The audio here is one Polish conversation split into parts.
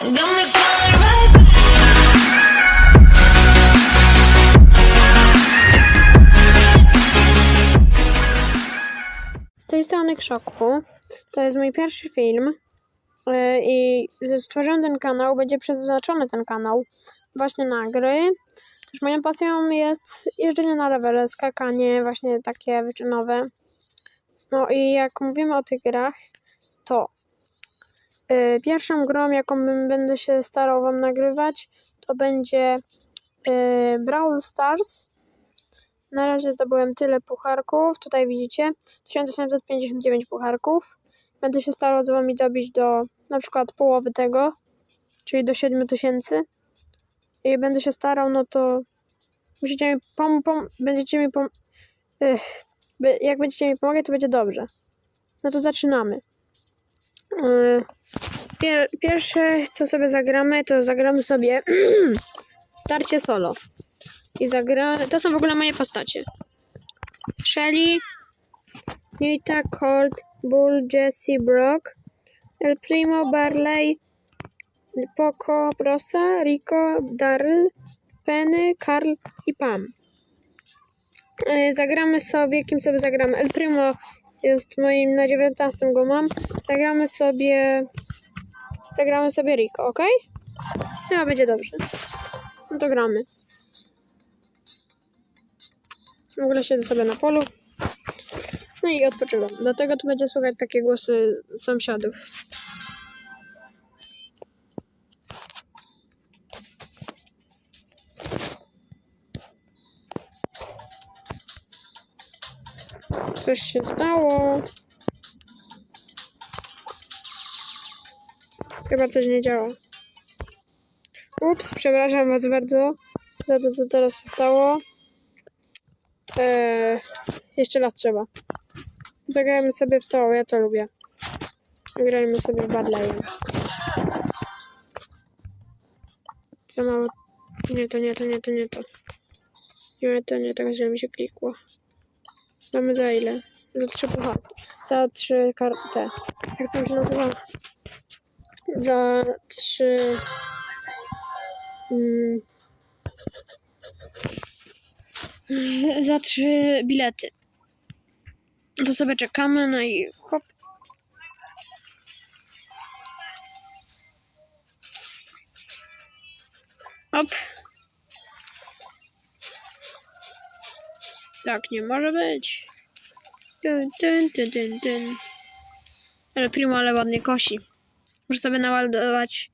Z tej strony Krzoku. To jest mój pierwszy film. Yy, I stworzyłem ten kanał, będzie przeznaczony ten kanał właśnie na gry. Też moją pasją jest jeżdżenie na rowerze, skakanie, właśnie takie wyczynowe. No i jak mówimy o tych grach, to pierwszą grą, jaką będę się starał Wam nagrywać, to będzie yy, Brawl Stars. Na razie zdobyłem tyle pucharków. Tutaj widzicie 1859 pucharków. Będę się starał z wami dobić do na przykład połowy tego, czyli do 7000. I będę się starał, no to musicie mi pom, pom będziecie mi pom Ech, jak będziecie mi pomagać, to będzie dobrze. No to zaczynamy. Yy, Pier pierwsze, co sobie zagramy, to zagramy sobie starcie solo. I zagramy. To są w ogóle moje postacie. Shelly, Nita, Colt, Bull, Jesse, Brock, El Primo, Barley, Poco, Prosa, Rico, Daryl, Penny, Karl i Pam. E, Zagramy sobie, kim sobie zagramy? El Primo jest moim, na 19 go mam. Zagramy sobie, zagramy sobie Rico, ok? Chyba będzie dobrze. No to gramy. W ogóle siedzę sobie na polu. No i odpoczywam. Dlatego tu będzie słychać takie głosy sąsiadów. Coś się stało. Chyba coś nie działa. Ups, przepraszam was bardzo za to, co teraz się stało. Eee, jeszcze raz trzeba. Zagrajmy sobie w to, ja to lubię. Grajmy sobie w Badleję. Co mało... Nie, to nie, to nie, to nie to. Nie, to nie, tak źle mi się klikło. Mamy za ile? Za trzy pucharki. Za trzy karty. Jak tam się nazywa? Za trzy... Mm, za trzy bilety. To sobie czekamy, no i hop. Hop. Tak nie może być. Dun, dun, dun, dun, dun. Ale primo, ale ładnie kosi. Muszę sobie naładować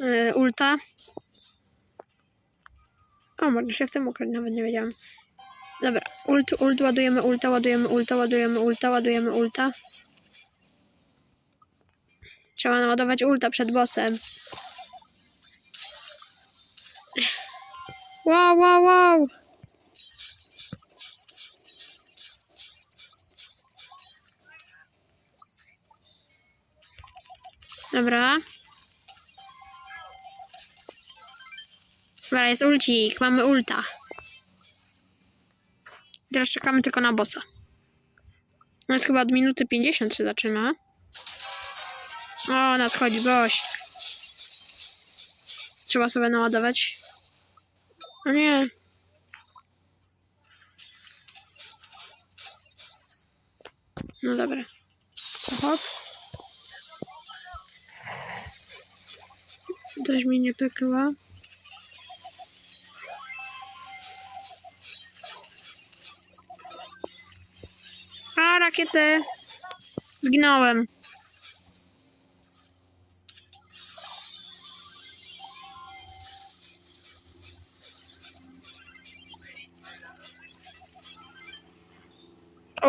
e, ulta. O, mogę się w tym ukryć, nawet nie wiedziałam. Dobra, ult, ult, ładujemy ulta, ładujemy ulta, ładujemy ulta, ładujemy ulta. Trzeba naładować ulta przed bossem. Wow, wow, wow! Dobra. Dobra, jest ulcik, mamy ulta. Teraz czekamy tylko na bossa. No jest chyba od minuty 50 się zaczyna. O, nadchodzi gość. Trzeba sobie naładować. O nie. No dobra. Hop. Też mi nie pykła. A, rakiety. Zginąłem.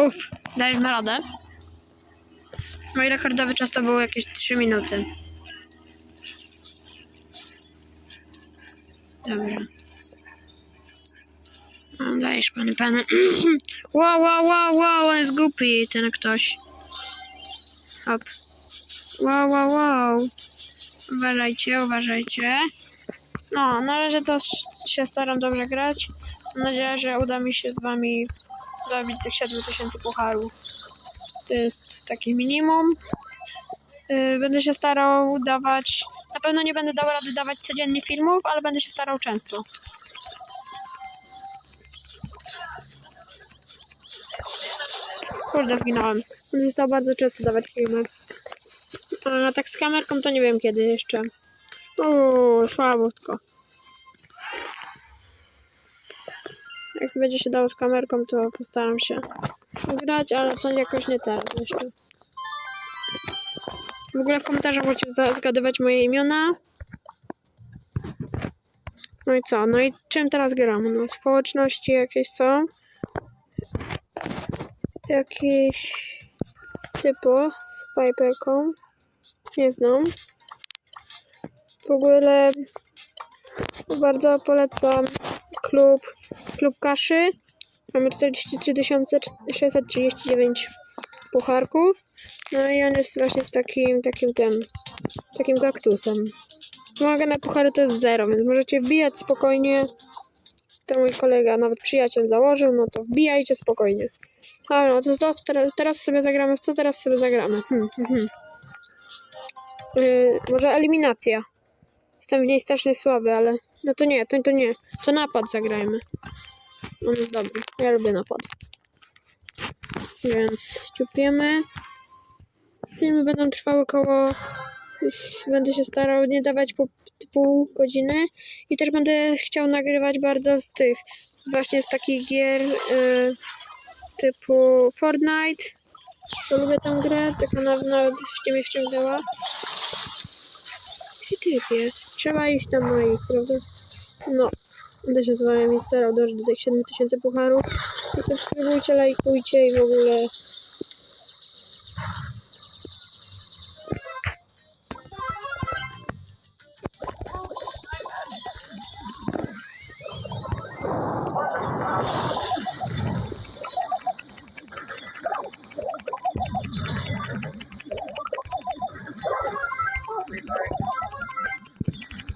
Uff, daliśmy radę. Mój rekordowy czas to było jakieś 3 minuty. Dobra. No, dajesz pany pany. wow, wow, wow, wow, jest głupi, ten ktoś. Hop. Wow, wow, wow. Uważajcie, uważajcie. No, na razie to się staram dobrze grać. Mam nadzieję, że uda mi się z wami zrobić tych 7000 pucharów. To jest takie minimum. Yy, będę się starał dawać. Na pewno nie będę dał rady dawać codziennie filmów, ale będę się starał często. Kurde, zginąłem. Będę się bardzo często dawać filmy. A tak z kamerką to nie wiem kiedy jeszcze. O, słabutko. Jak będzie się dało z kamerką, to postaram się grać, ale to jakoś nie teraz jeszcze. W ogóle w komentarzach możecie za- zgadywać moje imiona. No i co? No i czym teraz gram? No społeczności jakieś są. Jakieś typu z Piperką. Nie znam. W ogóle bardzo polecam klub, klub kaszy. Mamy 43 639 pucharków. No i on jest właśnie z takim, takim tym, takim kaktusem. Wymaga na puchary to jest zero, więc możecie wbijać spokojnie. To mój kolega, nawet przyjaciel założył, no to wbijajcie spokojnie. A no, to, to teraz, teraz sobie zagramy, w co teraz sobie zagramy? Hmm, hmm. Yy, może eliminacja. Jestem w niej strasznie słaby, ale no to nie, to, to nie. To napad zagrajmy. On jest dobry. Ja lubię napad. Więc ściupiemy. Filmy będą trwały około. Będę się starał nie dawać po pół godziny. I też będę chciał nagrywać bardzo z tych. Właśnie z takich gier y, typu Fortnite. Bo lubię tę grę, tylko nawet, nawet się mnie wciągnęła. Gdzie typie? Trzeba iść na moich, prawda? No. Będę się z wami starał dojść do tych 7000 pucharów. I subskrybujcie, lajkujcie i w ogóle.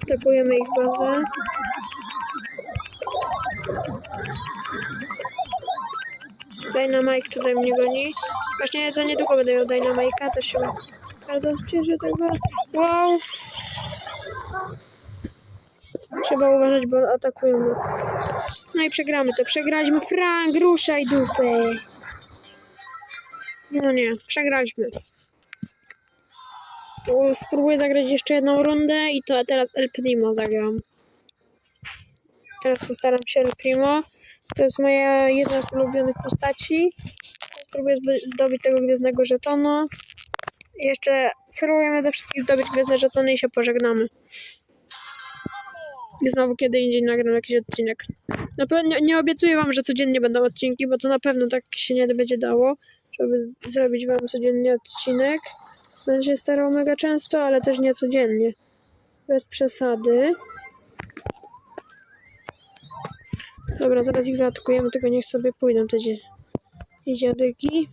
Atakujemy ich bazę. Dynamite tutaj mnie goni. Właśnie za niedługo będę miał Dynamite'a, to się bardzo cieszę tego. Wow! Trzeba uważać, bo atakują nas. No i przegramy to. Przegraliśmy. Frank, ruszaj dupę. No nie, przegraliśmy. Spróbuję zagrać jeszcze jedną rundę i to teraz El Primo zagram. Teraz postaram się El Primo. To jest moja jedna z ulubionych postaci. Spróbuję zdobyć tego gwiezdnego żetonu. I jeszcze spróbujemy ze wszystkich zdobyć gwiezdne żetony i się pożegnamy. I znowu kiedy indziej nagram jakiś odcinek. Na pewno nie, nie obiecuję wam, że codziennie będą odcinki, bo to na pewno tak się nie będzie dało, żeby zrobić wam codziennie odcinek. Będę się starał mega często, ale też nie codziennie. Bez przesady. Dobra, zaraz ich zaatakujemy, tylko niech sobie pójdą te dziadyki.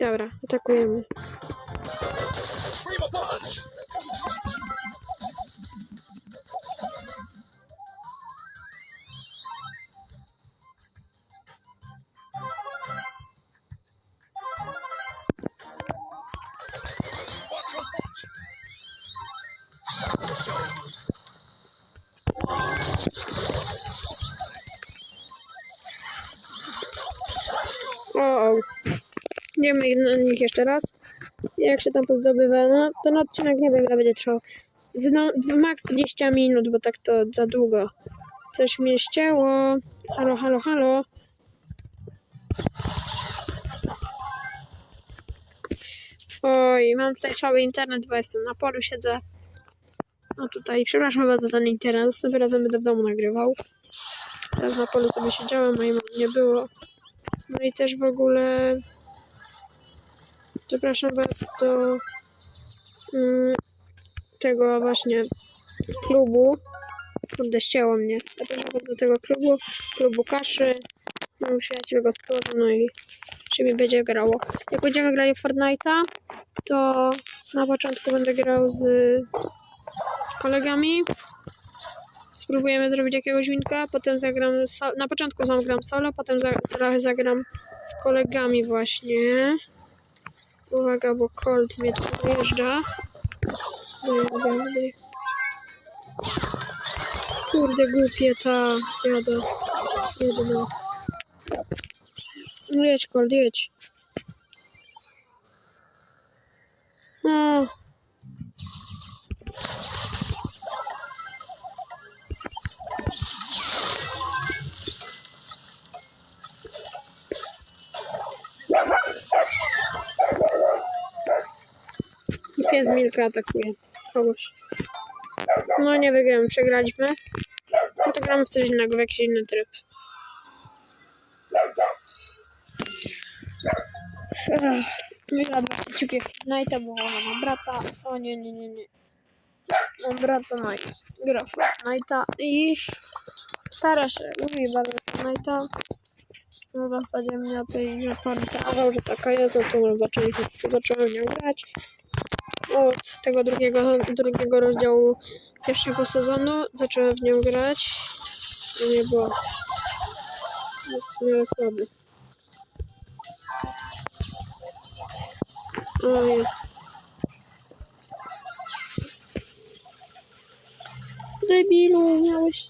Dobra, atakujemy. O, o. Idziemy na nich jeszcze raz. Jak się tam pozdobywa? No, ten odcinek nie wiem ile będzie trwał. No, max 20 minut, bo tak to za długo. Coś mnie ścięło. Halo, halo, halo. Oj, mam tutaj słaby internet, bo jestem na polu, siedzę. No tutaj, przepraszam bardzo za ten internet. Następnym razem będę w domu nagrywał. Teraz na polu sobie siedziałem, mojej mamy nie było. No i też w ogóle zapraszam Was do mm, tego właśnie klubu. Kurde, ścięło mnie. Zapraszam Was do tego klubu, klubu kaszy. Mój przyjaciel go stworzył, no i się mi będzie grało. Jak będziemy grali w Fortnite'a, to na początku będę grał z kolegami. Spróbujemy zrobić jakiegoś winka, potem zagram, na początku zagram solo, potem za- trochę zagram z kolegami właśnie. Uwaga, bo Colt mnie tu dojeżdża. Kurde, głupie ta jada. Jedna. No jedź, Colt, jedź. Milka atakuje kogoś. No nie wygrałem, przegraliśmy. No to gramy w coś innego, w jakiś inny tryb. Wygra dla ciebie Fortnite'a, bo mam brata. O nie, nie, nie, nie. Mam brata Night. Gra Fortnite'a i stara się, lubi bardzo Fortnite'a. No w zasadzie mnie o tej grze pamiętał, że taka jest, no to to zacząłem nią grać. Od tego drugiego, drugiego rozdziału pierwszego sezonu zacząłem w nią grać. To nie było. Jest miarę słaby. O, jest. Debilu, miałeś...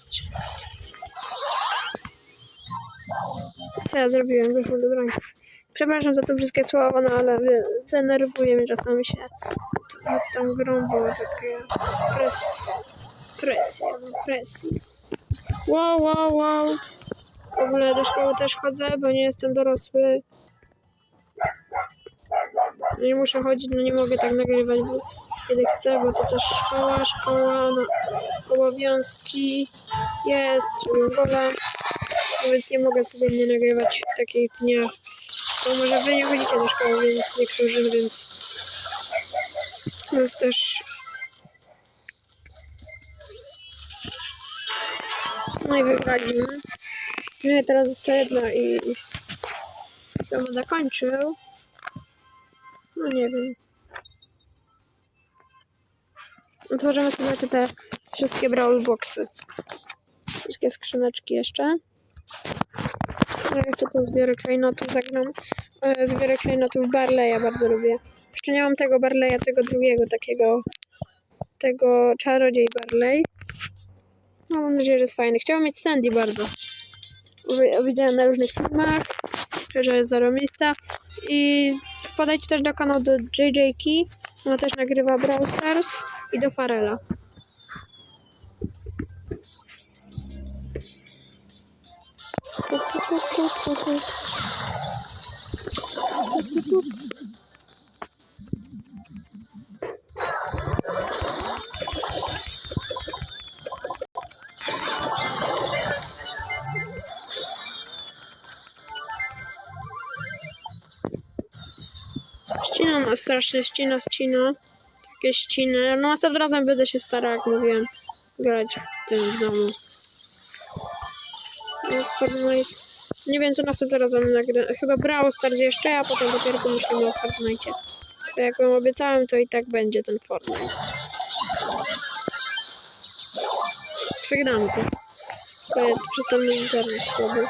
Co ja zrobiłem? Wyszło do bramki. Przepraszam za te wszystkie słowa, no ale denerwuje mnie czasami się nad tą grą, bo takie presja, presja, no presja. Wow, wow, wow. W ogóle do szkoły też chodzę, bo nie jestem dorosły. No Nie muszę chodzić, no nie mogę tak nagrywać, bo kiedy chcę, bo to też szkoła, szkoła, no, obowiązki jest, szkoła, więc nie mogę sobie nie nagrywać w takich dniach. Bo może wy nie chodzicie do szkoły, więc niektórzy, więc więc też no i wygraliśmy. No i teraz jeszcze jedna i to bym zakończył. No nie wiem. Otworzymy sobie te, wszystkie brawl boxy. Wszystkie skrzyneczki jeszcze. No jeszcze to zbiorę klejnotów, zagram. E, Zbiorę klejnotów Barleya, bardzo lubię. Jeszcze nie mam tego Barleya, tego drugiego, takiego tego czarodziej Barley. No mam nadzieję, że jest fajny. Chciałam mieć Sandy bardzo. Wi- Widziałem na różnych filmach, że jest zarobista. I wpadajcie też do kanału do JJ Key. Ona też nagrywa Brawl Stars i do Farela. Strasznie, ścina, ścina. Takie ściny. No następnym razem będę się starał, jak mówiłem, grać w tym domu. No, Fortnite. Nie wiem, co następnym razem nagra. Chyba Brawl Stars jeszcze, a potem dopiero pomyślimy o Fortnite. To jak wam obiecałem, to i tak będzie ten Fortnite. Przegramy to. To jest przez ten internet słaby.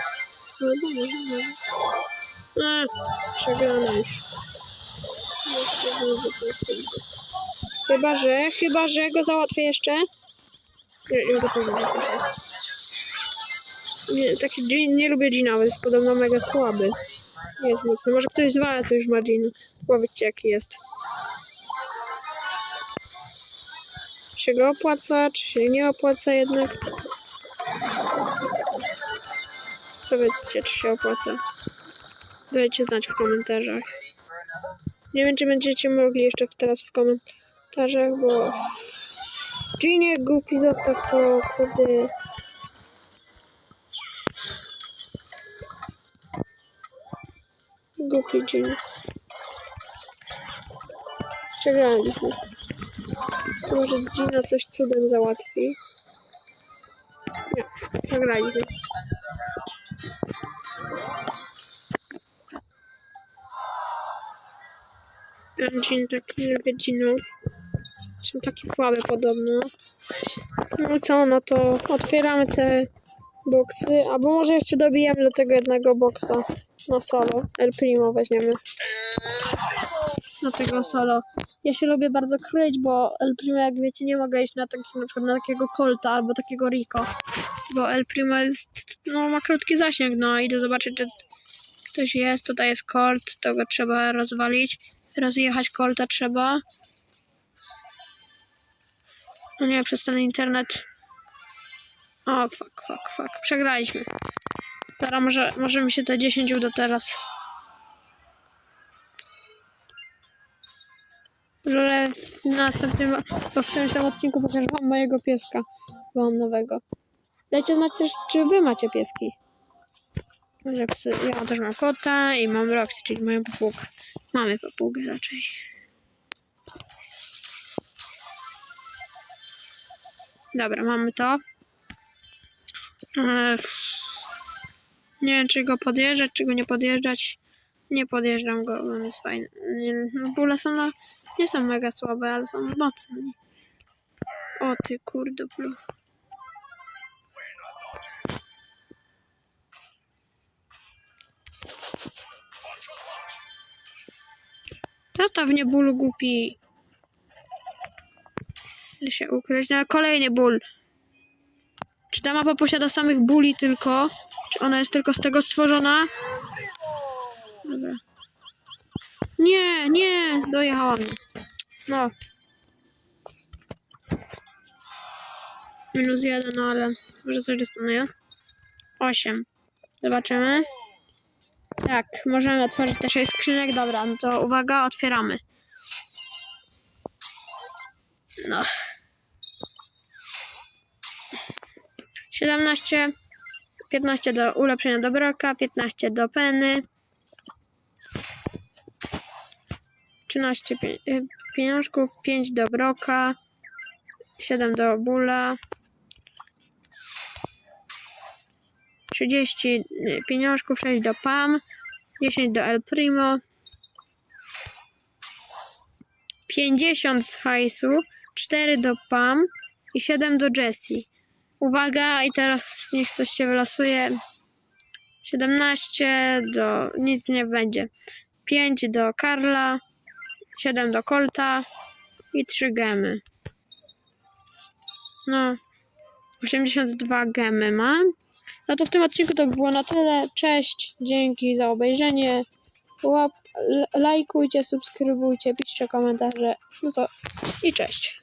No dobra, dobra. A, przegramy już. Chyba, że, chyba, że go załatwię jeszcze. Nie, nie taki Jean, nie lubię ale jest podobno mega słaby. Nie jest mocny. Może ktoś z was już ma Gina. Powiedzcie jaki jest. Czy go opłaca, czy się nie opłaca jednak? Powiedzcie, czy się opłaca. Dajcie znać w komentarzach. Nie wiem, czy będziecie mogli jeszcze teraz w komentarzach, bo... Ginie, głupi, zostaw to, kurde. Głupi Gin. Przegraliśmy. To może Gina coś cudem załatwi. Nie, przegraliśmy. Tak nie lubię Ginów. Są takie słabe podobno. No co, no to otwieramy te boksy, albo może jeszcze dobijemy do tego jednego boksa na solo. El Primo weźmiemy. do tego solo. Ja się lubię bardzo kryć, bo El Primo, jak wiecie, nie mogę iść na, taki, na przykład na takiego Colta albo takiego Rico, bo El Primo jest, no, ma krótki zasięg, no idę zobaczyć, czy ktoś jest, tutaj jest Colt, to go trzeba rozwalić, rozjechać Colta trzeba. No nie, przez ten internet. O, fuck, fuck, fuck, przegraliśmy. Teraz może, może mi się te 10 uda teraz. Ale w następnym, bo w tam odcinku pokażę wam mojego pieska. Mam nowego. Dajcie znać też, czy wy macie pieski. Może psy. Ja też mam kota i mam Roxy, czyli moją papugę. Mamy papugę raczej. Dobra, mamy to. Eee, nie wiem, czy go podjeżdżać, czy go nie podjeżdżać. Nie podjeżdżam go, bo on jest fajny. Bóle są na, nie są mega słabe, ale są mocne. O ty kurde, blu. Zostaw mnie ból głupi. Chcę się ukryć na kolejny ból. Czy ta mapa posiada samych bóli tylko? Czy ona jest tylko z tego stworzona? Dobra. Nie, nie, dojechała. No. Minus jeden, no ale może coś dysponuję. Osiem. Zobaczymy. Tak, możemy otworzyć te sześć skrzynek. Dobra, no to uwaga, otwieramy. No. 17, 15 do ulepszenia do broka, 15 do peny, 13 pie- y, pieniążków, 5 do broka, 7 do bula, 30 y, pieniążków, 6 do PAM, 10 do El Primo, 50 z hajsu, 4 do PAM i 7 do Jessie. Uwaga, i teraz niech coś się wylosuje. 17 do. Nic nie będzie. 5 do Karla, 7 do Colta i 3 gemy. No, 82 gemy mam. No to w tym odcinku to by było na tyle. Cześć, dzięki za obejrzenie. Łap, lajkujcie, subskrybujcie, piszcie komentarze. No to i cześć.